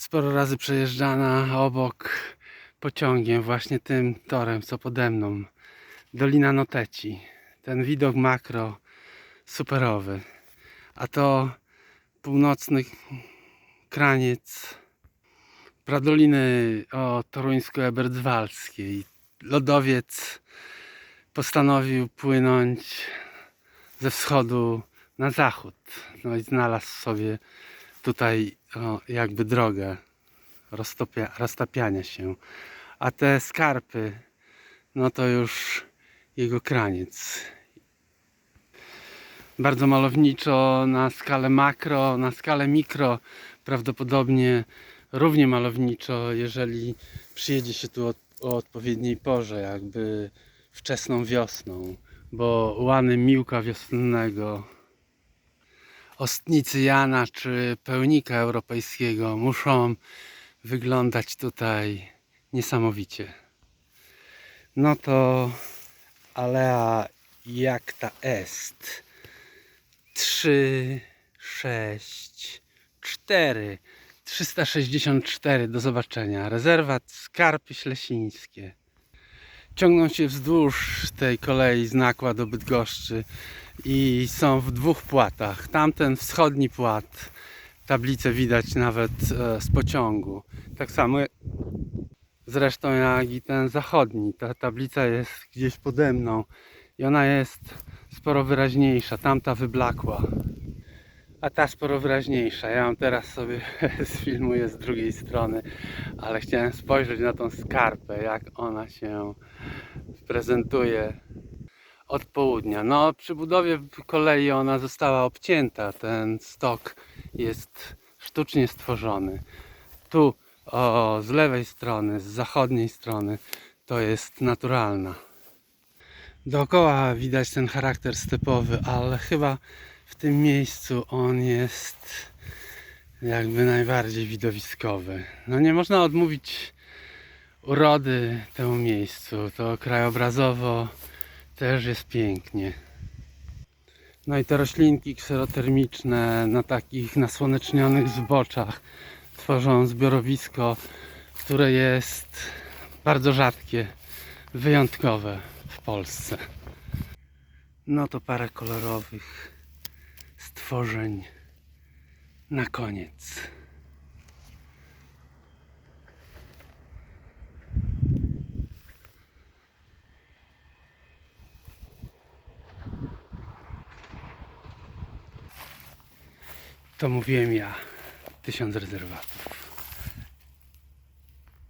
sporo razy przejeżdżana obok pociągiem, właśnie tym torem, co pode mną. Dolina Noteci. Ten widok makro superowy. A to północny kraniec Pradoliny o toruńsko-eberdzwalskiej. Lodowiec postanowił płynąć ze wschodu na zachód. No i znalazł sobie tutaj o, jakby drogę roztopia, roztapiania się. A te skarpy, no to już jego kraniec. Bardzo malowniczo na skalę makro, na skalę mikro prawdopodobnie równie malowniczo, jeżeli przyjedzie się tu o, o odpowiedniej porze, jakby wczesną wiosną, bo łany miłka wiosennego, ostnicy Jana czy pełnika europejskiego muszą wyglądać tutaj niesamowicie. No to alea jacta est 3, 6, 4 364 do zobaczenia. Rezerwat Skarpy Ślesińskie. Ciągną się wzdłuż tej kolei z Nakła do Bydgoszczy i są w dwóch płatach. Tamten wschodni płat, tablicę widać nawet e, z pociągu. Tak samo zresztą jak i ten zachodni. Ta tablica jest gdzieś pode mną i ona jest sporo wyraźniejsza. Tamta wyblakła a ta sporo wyraźniejsza. Ja ją teraz sobie sfilmuję z drugiej strony, ale chciałem spojrzeć na tą skarpę, jak ona się prezentuje od południa. No, przy budowie kolei ona została obcięta. Ten stok jest sztucznie stworzony. Tu, o, z lewej strony, z zachodniej strony, to jest naturalna. Dookoła widać ten charakter stepowy, ale chyba w tym miejscu on jest jakby najbardziej widowiskowy. No nie można odmówić urody temu miejscu. To krajobrazowo też jest pięknie. No i te roślinki kserotermiczne na takich nasłonecznionych zboczach tworzą zbiorowisko, które jest bardzo rzadkie, wyjątkowe w Polsce. No to parę kolorowych stworzeń na koniec. To mówiłem ja. Tysiąc rezerwatów.